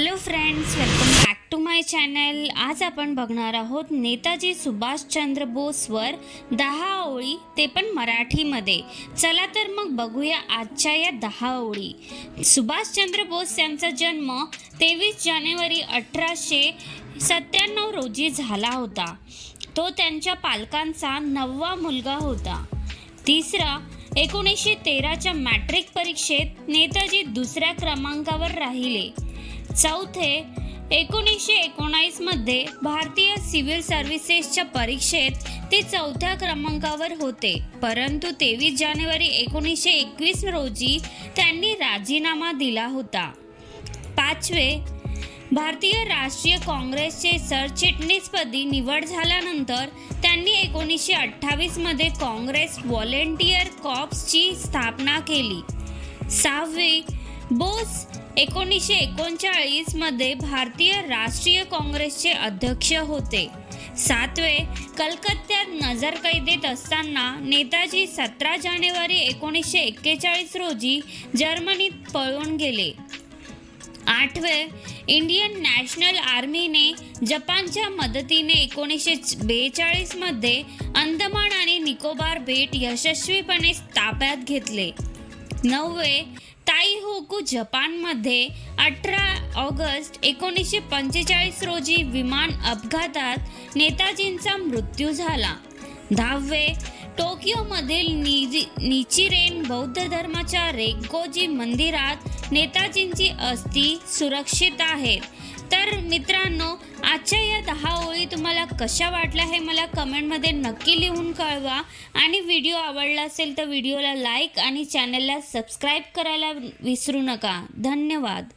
Hello friends welcome back to my channel आज आपण बघणार आहोत नेताजी सुभाषचंद्र बोसवर दहा ओळी ते पण मराठीमध्ये. चला तर मग बघूया आजच्या या दहा ओळी. सुभाषचंद्र बोस यांचा जन्म तेवीस जानेवारी अठराशे सत्त्याण्णव रोजी झाला होता. तो त्यांच्या पालकांचा नववा मुलगा होता. तिसरा एकोणीसशे तेराच्या मॅट्रिक परीक्षेत नेताजी दुसऱ्या क्रमांकावर राहिले. चौथे एकोणीसशे एकोणावीसमध्ये भारतीय सिव्हिल सर्व्हिसेसच्या परीक्षेत ते चौथ्या क्रमांकावर होते. परंतु तेवीस जानेवारी एकोणीसशे एकवीस रोजी त्यांनी राजीनामा दिला होता. पाचवे भारतीय राष्ट्रीय काँग्रेसचे सरचिटणीसपदी निवड झाल्यानंतर त्यांनी एकोणीसशे अठ्ठावीसमध्ये काँग्रेस व्हॉलेंटियर कॉप्सची स्थापना केली. सहावी बोस एकोणीसशे एकोणचाळीसमध्ये भारतीय राष्ट्रीय काँग्रेसचे अध्यक्ष होते. सातवे कलकत्त्यात नजरकैदेत असताना नेताजी सतरा जानेवारी एकोणीसशे एक्केचाळीस रोजी जर्मनीत पळून गेले. आठवे इंडियन नॅशनल आर्मीने जपानच्या मदतीने एकोणीसशे बेचाळीसमध्ये अंदमान आणि निकोबार बेट यशस्वीपणे ताब्यात घेतले. नववे ताईहोकू जपानमध्ये अठरा ऑगस्ट एकोणीसशे पंचेचाळीस रोजी विमान अपघातात नेताजींचा मृत्यू झाला. दहावे टोकियोमधील निजी निचिरेन बौद्ध धर्माच्या रेगोजी मंदिरात नेताजींची अस्थी सुरक्षित आहेत तर मित्रांनो आजच्या या दहा ओळीत कशा वाटल्या हे मला कमेंटमध्ये नक्की लिहून कळवा. आणि व्हिडिओ आवडला असेल तर व्हिडिओला लाईक आणि चॅनलला सबस्क्राईब करायला विसरू नका. धन्यवाद.